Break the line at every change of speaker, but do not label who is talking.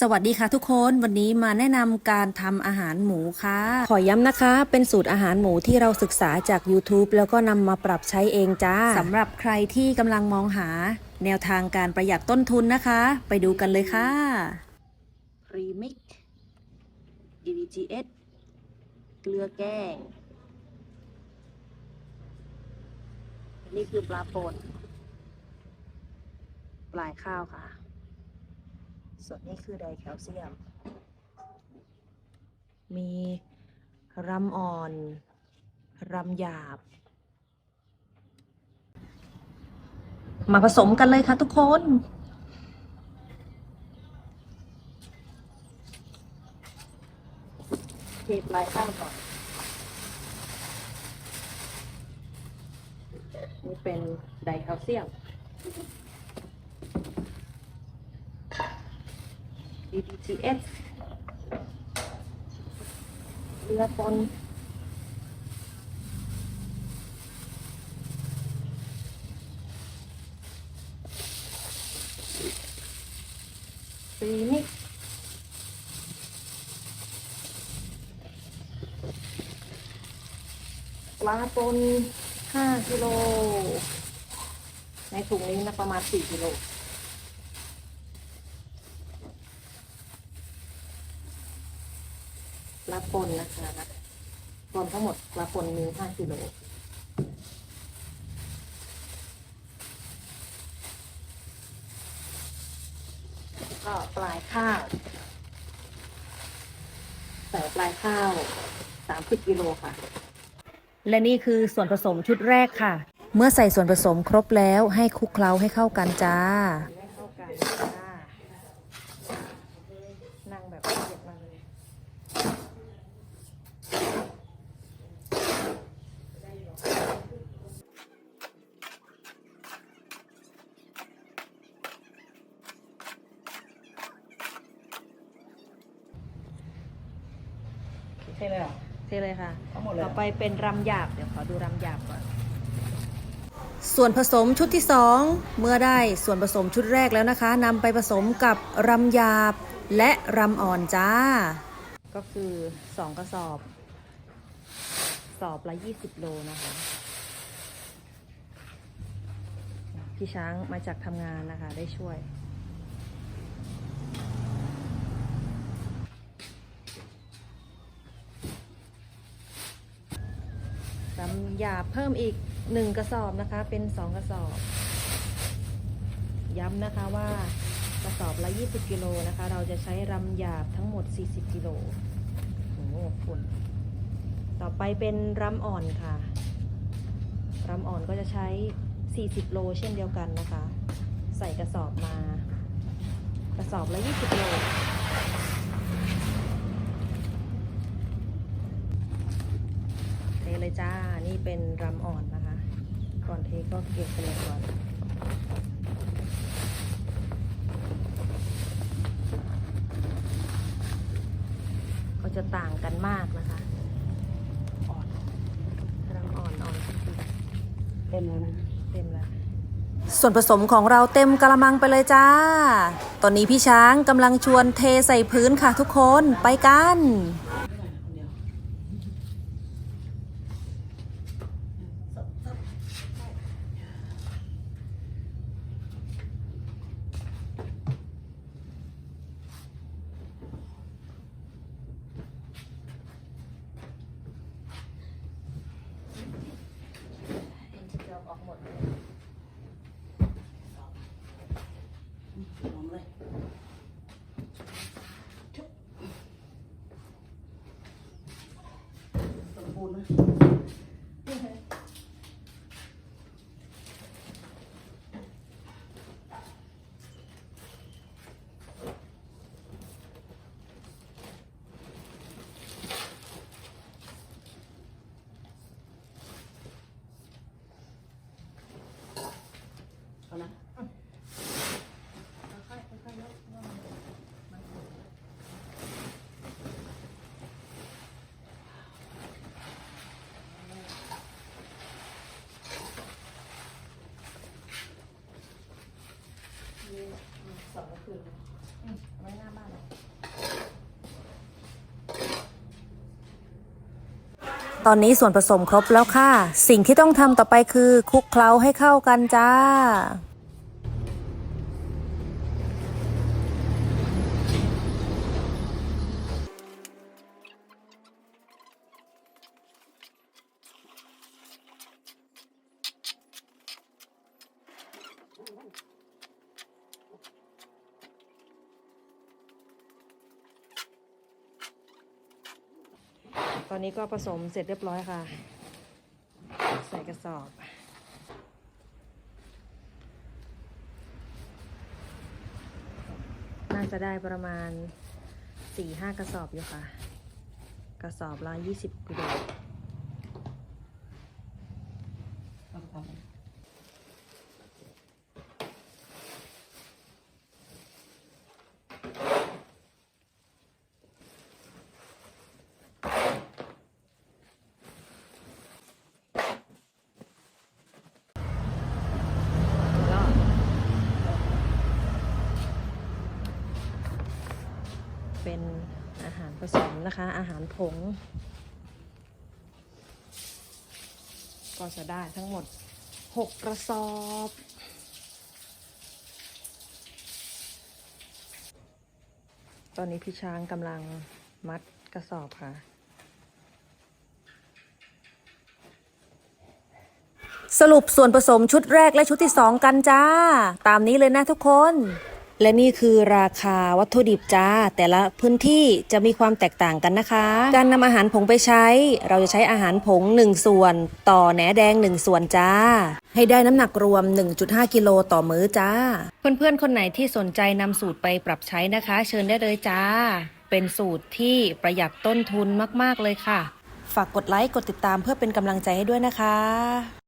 สวัสดีค่ะทุกคนวันนี้มาแนะนำการทำอาหารหมูค่ะ ขอย้ำนะคะ เป็นสูตรอาหารหมูที่เราศึกษาจาก YouTube แล้วก็นำมาปรับใช้เองจ้าสำหรับใครที่กำลังมองหา แนวทางการประหยัดต้นทุนนะคะ ไปดูกันเลยค่ะ Remix DDGS เกลือแกง นี่คือปลาป่นปลายข้าวค่ะ ส่วนนี้คือไดแคลเซียม มีรำอ่อน รำหยาบ มาผสมกันเลยค่ะทุกคนเทปลายข้าวก่อน นี่เป็นไดแคลเซียม DDGS เรือปนซีนิกปลาปน5กิโล ในถุงนี้นะประมาณ 4กิโล ปลาปนนะคะรวมทั้งหมดปลาปนมี5กิโลก็ปลายข้าวใส่ปลายข้าว30กิโลค่ะ และนี่คือส่วนผสมชุดแรกค่ะ เมื่อใส่ส่วนผสมครบแล้วให้คลุกเคล้าให้เข้ากันจ้า ให้เข้ากันจ้า นั่งแบบละเอียดมาเลย
ใช่เลยเหรอ
เทเลยค่ะ
เอาหมดเลยเหร
ต่
อ
อไปเป็นรำหยาบ เดี๋ยวขอดูรำหยาบก่อน ส่วนผสมชุดที่สองเมื่อได้ส่วนผสมชุดแรกแล้วนะคะนำไปผสมกับรำหยาบและรำอ่อนจ้า ก็คือ 2 กระสอบ สอบละ 20 โลนะคะ พี่ช้างมาจากทำงานนะคะได้ช่วยำหยาบเพิ่มอีก1กระสอบนะคะ เป็น2กระสอบ ย้ำนะคะว่ากระสอบละ 20 กิโลนะคะ เราจะใช้รำหยาบทั้งหมด 40 กิโลโอ้โหฝุ่นต่อไปเป็นรำอ่อนค่ะรำอ่อนก็จะใช้ 40 โลเช่นเดียวกันนะคะ ใส่กระสอบมา กระสอบละ 20 โล เทเลย จ้า นี่เป็นรำอ่อนนะคะ ก่อนเทก็เก็บไปเลยก่อนก็จะต่างกันมากนะคะ อ่อนรำอ่อนอ่อนสุด
เต็มแล้วนะ
ๆเต็มแล้วส่วนผสมของเราเต็มกระมังไปเลยจ้า ตอนนี้พี่ช้างกำลังชวนเทใส่พื้นค่ะทุกคน ไปกัน
คนเดียว
ออกหมดเลย
หอมเลยสมบูรณ์นะเอานะ
ตอนนี้ส่วนผสมครบแล้วค่ะ สิ่งที่ต้องทำต่อไปคือคลุกเคล้าให้เข้ากันจ้า อนนี้ก็ผสมเสร็จเรียบร้อยค่ะ ใส่กระสอบ น่าจะได้ประมาณ 4-5 กระสอบอยู่ค่ะ กระสอบละ20กิโล
เอาไปทำอะไร
แล้ว เป็นอาหารผสมนะคะ อาหารผง ก็จะได้ทั้งหมด 6 กระสอบ ตอนนี้พี่ช้างกำลังมัดกระสอบค่ะสรุปส่วนผสมชุดแรกและชุดที่ 2 กันจ้า ตามนี้เลยนะทุกคน และนี่คือราคาวัตถุดิบจ้า แต่ละพื้นที่จะมีความแตกต่างกันนะคะ การนำอาหารผงไปใช้ เราจะใช้อาหารผง 1 ส่วน ต่อแหนแดง 1 ส่วนจ้า ให้ได้น้ำหนักรวม 1.5 กิโลต่อมื้อจ้า เพื่อนๆ คนไหนที่สนใจนำสูตรไปปรับใช้นะคะ เชิญได้เลยจ้า เป็นสูตรที่ประหยัดต้นทุนมากๆเลยค่ะ ฝากกดไลค์กดติดตามเพื่อเป็นกำลังใจให้ด้วยนะคะ